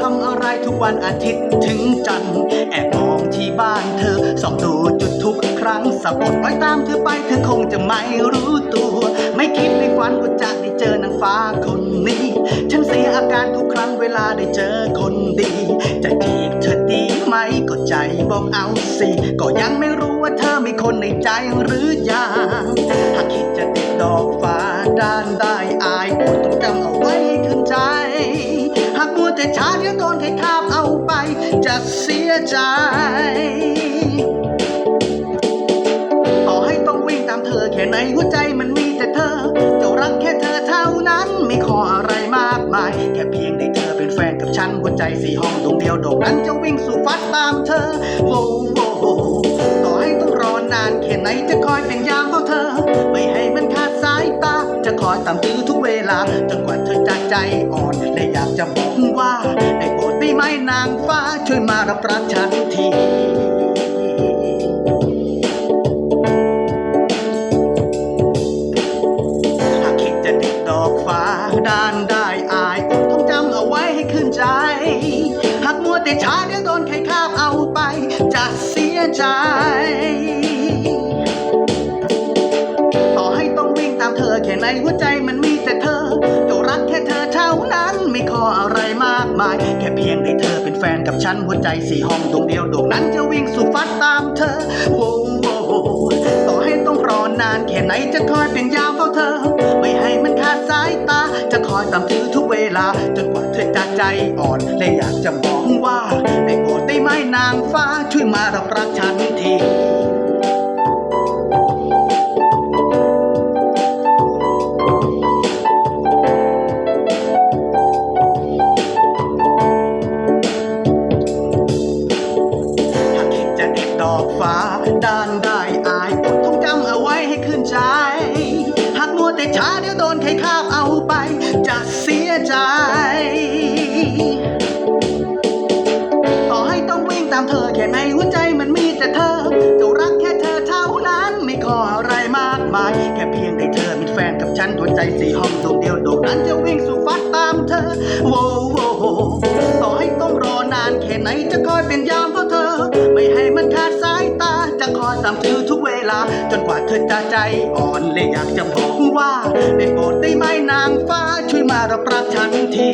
ทำอะไรทุกวันอาทิตย์ถึงจันทร์แอบมองที่บ้านเธอสองดูจุดทุกครั้งสะกดไว้ตามเธอไปเธอคงจะไม่รู้ตัว ไม่คิดไม่ฝันว่าจะได้เจอนางฟ้าคนนี้ ฉันเสียอาการทุกครั้งเวลาได้เจอคนดี จะจีบเธอดีไหมก็ใจบอกเอาสิก็ยังไม่รู้ว่าเธอมีคนในใจหรือยังหากคิดจะติดดอกฟ้าด้านได้อายควรต้องจำเอา หนหัวใจมันมีแต่เธอเจ้ารักแค่เธอเท่านั้น ไม่ขออะไรมากมาย แค่เพียงได้เธอเป็นแฟนกับฉัน หัวใจสี่ห้องดวงเดียวดอกนั้นจะวิ่งสู่ฟัดตามเธอโวโว้โว้ต่อให้ต้องรอนานแค่ไหนจะคอยเป็นยามเฝ้าเธอ ไม่ให้มันขาดสายตา จะคอยตามตื้อทุกเวลาจนกว่าเธอจะใจอ่อนและอยากจะบอกว่าได้โปรดได้ไหมนางฟ้าช่วยมารับรักฉันที ขึ้นใจ หากมัวแต่ช้าเดี๋ยวโดนใครคาบเอาไป จะเสียใจ ต่อให้ต้องวิ่งตามเธอแค่ไหนหัวใจมันมีแต่เธอจ้ารักแค่เธอเท่านั้นไม่ขออะไรมากมาย แค่เพียงได้เธอเป็นแฟนกับฉันหัวใจสี่ห้องดวงเดียวดวงนั้นจะวิ่งสู่ฟัดตามเธอโว้โวต่อให้ต้องรอนานแค่ไหนจะคอยเป็นยามเฝ้าเธอ ไม่ให้มันขาดสายตา จะคอยตามถือทุกเวลาจน ใจอ่อนและอยากจะบอกว่าได้โปรดได้ไหมนางฟ้าช่วยมารับรักฉันทีหาคิดจะเก็บดอกฟ้าด้านได้อายต้องจำเอาไว้ให้ขึ้นใจ หากมัวแต่ช้าเดี๋ยวโดนใครคาบเอาไปจะสี แค่ในหัวใจมันมีแต่เธอเจ้ารักแค่เธอเท่านั้นไม่ขออะไรมากมาย แค่เพียงได้เธอเป็นแฟนกับฉันหัวใจสี่ห้องดวงเดียวดวงนั้นจะวิ่งสู่ฟัดตามเธอโว้โว้ต่อให้ต้องรอนานแค่ไหนจะคอยเป็นยามเฝ้าะเธอ ไม่ให้มันขาดสายตาจะคอยตามเธอทุกเวลา จนกว่าเธอจะใจอ่อนเลยอยากจะบอกว่าได้โปรดได้ไหมนางฟ้าช่วยมารับรักฉันที